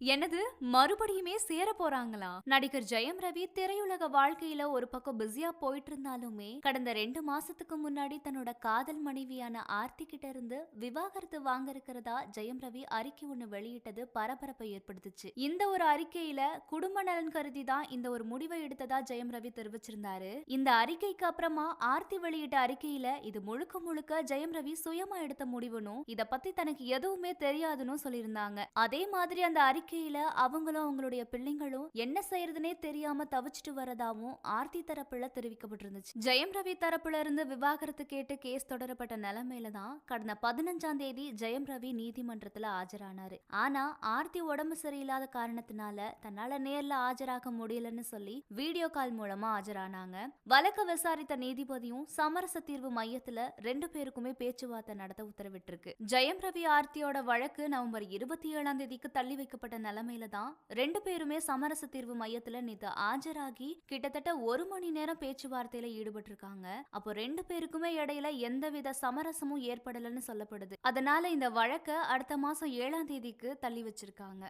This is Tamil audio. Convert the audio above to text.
என்னது? மறுபடியுமே சேர போறாங்களா? நடிகர் ஜெயம் ரவி திரையுலக வாழ்க்கையில ஒரு பக்கம் பிஸியா போயிட்டு இருந்தாலுமே கடந்த ரெண்டு மாசத்துக்கு முன்னாடி தன்னோட காதல் மனைவியான ஆர்த்தி கிட்ட இருந்து விவாகரத்து வாங்க இருக்கிறதா ஜெயம் ரவி அறிக்கை ஒண்ணு வெளியிட்டது பரபரப்பை ஏற்படுத்துச்சு. இந்த ஒரு அறிக்கையில குடும்ப நலன் கருதி தான் இந்த ஒரு முடிவை எடுத்ததா ஜெயம் ரவி தெரிவிச்சிருந்தாரு. இந்த அறிக்கைக்கு அப்புறமா ஆர்த்தி வெளியிட்ட அறிக்கையில இது முழுக்க முழுக்க ஜெயம் ரவி சுயமா எடுத்த முடிவுனும் இத பத்தி தனக்கு எதுவுமே தெரியாதுன்னு சொல்லியிருந்தாங்க. அதே மாதிரி அந்த அறிக்கை வாழ்க்கையில அவங்களும் அவங்களுடைய பிள்ளைங்களும் என்ன செய்யறதுனே தெரியாம தவிச்சிட்டு வரதாவும் ஆர்த்தி தரப்புல தெரிவிக்கப்பட்டிருந்துச்சு. ஜெயம் ரவி தரப்புல இருந்து விவாகரத்து கேட்டு கேஸ் தொடரப்பட்ட நிலைமையில தான் கடந்த பதினஞ்சாம் தேதி ஜெயம் ரவி நீதிமன்றத்துல ஆஜரானாரு. ஆனா ஆர்த்தி உடம்பு சரியில்லாத காரணத்தினால தன்னால நேர்ல ஆஜராக முடியலன்னு சொல்லி வீடியோ கால் மூலமா ஆஜரானாங்க. வழக்க விசாரித்த நீதிபதியும் சமரச தீர்வு மையத்துல ரெண்டு பேருக்குமே பேச்சுவார்த்தை நடத்த உத்தரவிட்டிருக்கு. ஜெயம் ரவி ஆர்த்தியோட வழக்கு நவம்பர் இருபத்தி ஏழாம் தேதிக்கு தள்ளி வைக்கப்பட்ட நிலைமையில தான் ரெண்டு பேருமே சமரச தீர்வு மையத்துல நேத்து ஆஜராகி கிட்டத்தட்ட ஒரு மணி நேரம் பேச்சுவார்த்தையில ஈடுபட்டிருக்காங்க. அப்போ ரெண்டு பேருக்குமே இடையில எந்தவித சமரசமும் ஏற்படலன்னு சொல்லப்படுது. அதனால இந்த வழக்க அடுத்த மாசம் ஏழாம் தேதிக்கு தள்ளி வச்சிருக்காங்க.